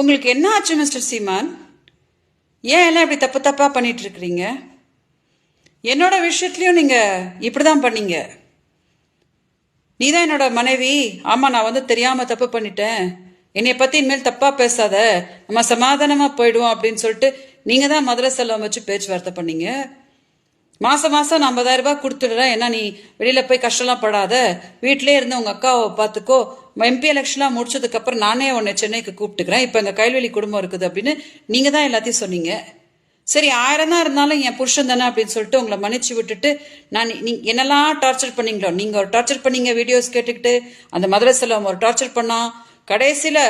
உங்களுக்கு என்ன ஆச்சு மிஸ்டர் சீமான்? ஏன் எல்லாம் இப்படி தப்பு தப்பாக பண்ணிட்டு இருக்கிறீங்க என்னோட விஷயத்துலையும் நீங்கள் இப்படி தான் பண்ணீங்க. நீ தான் என்னோட மனைவி. ஆமாம் நான் வந்து தெரியாமல் தப்பு பண்ணிட்டேன். என்னை பற்றி இனிமேல் தப்பாக பேசாத. நம்ம சமாதானமாக போயிடுவோம் அப்படின்னு சொல்லிட்டு நீங்கள் தான் மதுரை செல்வம் வச்சு பேச்சுவார்த்தை பண்ணீங்க. மாதம் மாதம் நான் ஐம்பதாயிரம் ரூபாய் கொடுத்துடுறேன். ஏன்னா நீ வெளியில் போய் கஷ்டம்லாம் படாத. வீட்டிலே இருந்து உங்கள் அக்காவை பார்த்துக்கோ. எம்பி எலெக்ஷன்லாம் முடிச்சதுக்கு அப்புறம் நானே உன்னை சென்னைக்கு கூப்பிட்டுக்கிறேன். இப்போ எங்கள் கைல்வெளி குடும்பம் இருக்குது அப்படின்னு நீங்கள் தான் எல்லாத்தையும் சொன்னீங்க. சரி ஆயிரம் தான் இருந்தாலும் என் புருஷன் தானே அப்படின்னு சொல்லிட்டு உங்களை மன்னிச்சு விட்டுட்டு நான் நீ என்னெல்லாம் டார்ச்சர் பண்ணீங்களோ நீங்கள் ஒரு டார்ச்சர் பண்ணீங்க வீடியோஸ் கேட்டுக்கிட்டு அந்த மதுரை செல்வம் ஒரு டார்ச்சர் பண்ணான் கடைசியில்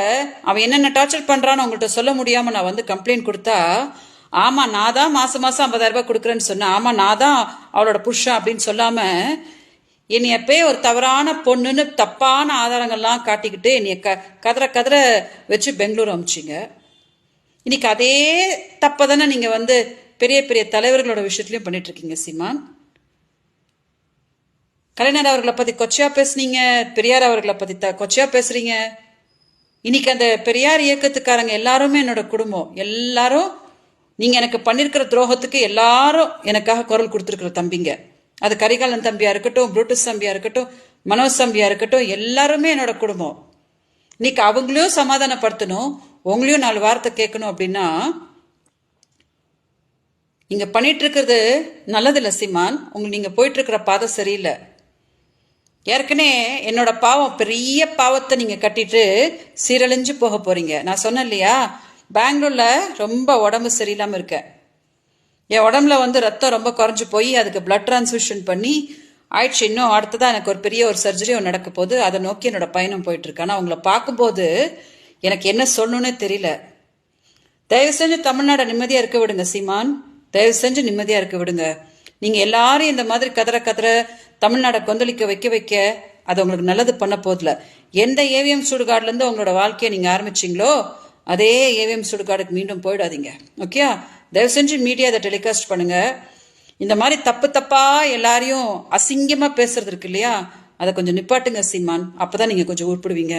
அவன் என்னென்ன டார்ச்சர் பண்ணுறான்னு உங்கள்கிட்ட சொல்ல முடியாமல் நான் வந்து கம்ப்ளைண்ட் கொடுத்தா ஆமாம் நான் தான் மாதம் மாதம் ஐம்பதாயிரம் ரூபாய் கொடுக்குறேன்னு சொன்னேன். ஆமாம் நான் தான் அவளோட புருஷன் அப்படின்னு சொல்லாமல் என்னைய போய் ஒரு தவறான பொண்ணுன்னு தப்பான ஆதாரங்கள்லாம் காட்டிக்கிட்டு என்னைய க கதற கதற வச்சு பெங்களூர் அமிச்சிங்க. இன்னைக்கு அதே தப்பை தானே நீங்கள் வந்து பெரிய பெரிய தலைவர்களோட விஷயத்துலையும் பண்ணிட்டுருக்கீங்க சீமான். கலைஞர் அவர்களை பற்றி கொச்சையாக பேசுனீங்க பெரியார் அவர்களை பற்றி த கொச்சையாக பேசுகிறீங்க இன்னைக்கு அந்த பெரியார் இயக்கத்துக்காரங்க எல்லாருமே என்னோட குடும்பம். எல்லாரும் நீங்கள் எனக்கு பண்ணியிருக்கிற துரோகத்துக்கு எல்லாரும் எனக்காக குரல் கொடுத்துருக்குற தம்பிங்க. அது கரிகாலன் தம்பியா இருக்கட்டும் புரூட்டஸ் தம்பியா இருக்கட்டும் மனோஜ் தம்பியா இருக்கட்டும் எல்லாருமே என்னோட குடும்பம். இன்னைக்கு அவங்களையும் சமாதானப்படுத்தணும் உங்களையும் நாலு வார்த்தை கேட்கணும் அப்படின்னா நீங்கள் பண்ணிட்டு இருக்கிறது நல்லதில்ல சீமான். உங்களுக்கு நீங்க போயிட்டு இருக்கிற பாதை சரியில்லை. ஏற்கனவே என்னோட பாவம் பெரிய பாவத்தை நீங்க கட்டிட்டு சீரழிஞ்சு போக போறீங்க. நான் சொன்னேன் இல்லையா? பெங்களூர்ல ரொம்ப உடம்பு சரியில்லாம இருக்கேன். என் உடம்புல வந்து ரத்தம் ரொம்ப குறைஞ்சி போய் அதுக்கு பிளட் டிரான்ஸ்ஃபியூஷன் பண்ணி ஆயிடுச்சு இன்னும் அடுத்ததான் எனக்கு ஒரு பெரிய ஒரு சர்ஜரி ஒன்று நடக்க போது அதை நோக்கி என்னோட பயணம் போயிட்டு இருக்கு. ஆனால் அவங்கள பார்க்கும்போது எனக்கு என்ன சொல்லணும்னே தெரியல. தயவு செஞ்சு தமிழ்நாடை நிம்மதியாக இருக்க விடுங்க சீமான். தயவு செஞ்சு நிம்மதியாக இருக்க விடுங்க. நீங்கள் எல்லாரும் இந்த மாதிரி கதற கதற தமிழ்நாடை கொந்தளிக்க வைக்க வைக்க அது உங்களுக்கு நல்லது பண்ண போதில்ல எந்த ஏவிஎம் சுடுகாடுலேருந்து உங்களோட வாழ்க்கையை நீங்கள் ஆரம்பிச்சீங்களோ அதே ஏவிஎம் சுடுகாடுக்கு மீண்டும் போயிடாதீங்க. ஓகே தயவு செஞ்சு மீடியா அதை டெலிகாஸ்ட் பண்ணுங்க. இந்த மாதிரி தப்பு தப்பா எல்லாரையும் அசிங்கமா பேசுறது இருக்கு இல்லையா? அதை கொஞ்சம் நிப்பாட்டுங்க சீமான். அப்பதான் நீங்க கொஞ்சம் உருப்பிடுவீங்க